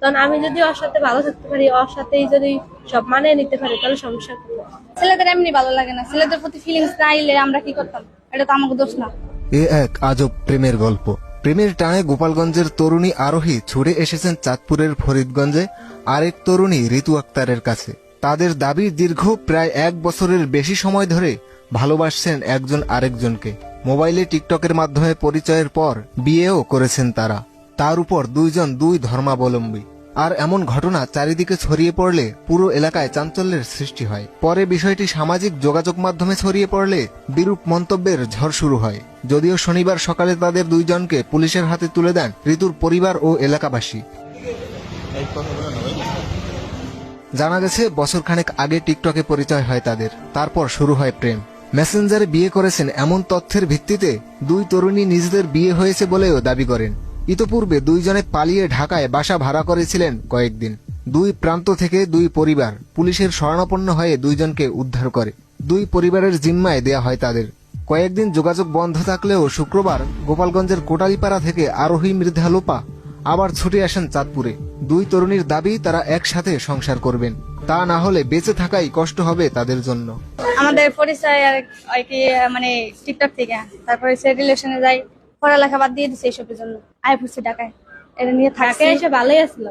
তখন আমি যদি ওর সাথে ভালো থাকতে পারি ওর সাথেই যদি সব মানিয়ে নিতে পারি তাহলে সমস্যা? ছেলেদের এমনি ভালো লাগে না। ছেলেদের প্রতি ফিলিংস না আইলে আমরা কি করতাম? এটা তো আমাকে দোষ না। এ এক আজব প্রেমের গল্প। প্রেমের টানে গোপালগঞ্জের তরুণী আরোহী ছুটে এসেছেন চাঁদপুরের ফরিদগঞ্জে। আরেক তরুণী ঋতু আক্তারের কাছে। তাদের দাবি দীর্ঘ প্রায় এক বছরের বেশি সময় ধরে ভালোবাসছেন একজন আরেকজনকে। মোবাইলে টিকটকের মাধ্যমে পরিচয়ের পর বিয়েও করেছেন তারা। তার উপর দুইজন দুই ধর্মাবলম্বী। আর এমন ঘটনা চারিদিকে ছড়িয়ে পড়লে পুরো এলাকায় চাঞ্চল্যের সৃষ্টি হয়। পরে বিষয়টি সামাজিক যোগাযোগ মাধ্যমে ছড়িয়ে পড়লে বিরূপ মন্তব্যের ঝড় শুরু হয়। যদিও শনিবার সকালে তাদের দুইজনকে পুলিশের হাতে তুলে দেন ঋতুর পরিবার ও এলাকাবাসী। জানা গেছে, বছরখানেক আগে টিকটকে পরিচয় হয় তাদের। তারপর শুরু হয় প্রেম। মেসেঞ্জারে বিয়ে করেছেন এমন তথ্যের ভিত্তিতে দুই তরুণী নিজেদের বিয়ে হয়েছে বলেও দাবি করেন। ইতপূর্বে দুইজনে পালিয়ে ঢাকায় বাসা ভাড়া করেছিলেন কয়েকদিন। দুই প্রান্ত থেকে দুই পরিবার পুলিশের শরণাপন্ন হয়ে দুইজনকে উদ্ধার করে। দুই পরিবারের জিম্মায় দেয়া হয় তাদের। কয়েকদিন যোগাযোগ বন্ধ থাকলেও শুক্রবার গোপালগঞ্জের কোটালিপাড়া থেকে আরোহী মৃধা লোপা আবার ছুটে আসেন চাঁদপুরে। দুই তরুণীর দাবি, তারা একসাথে সংসার করবেন। তা না হলে বেঁচে থাকাই কষ্ট হবে তাদের জন্য। আমাদের পরিচয় আর কি মানে টিকটক থেকে। তারপরে সে রিলেশনে যাই, পড়ালেখা বাদ দিয়ে দিছে এইসবের জন্য। আয় পড়ছি ঢাকায় এটা নিয়ে থাকে এসে ভালোই আসলো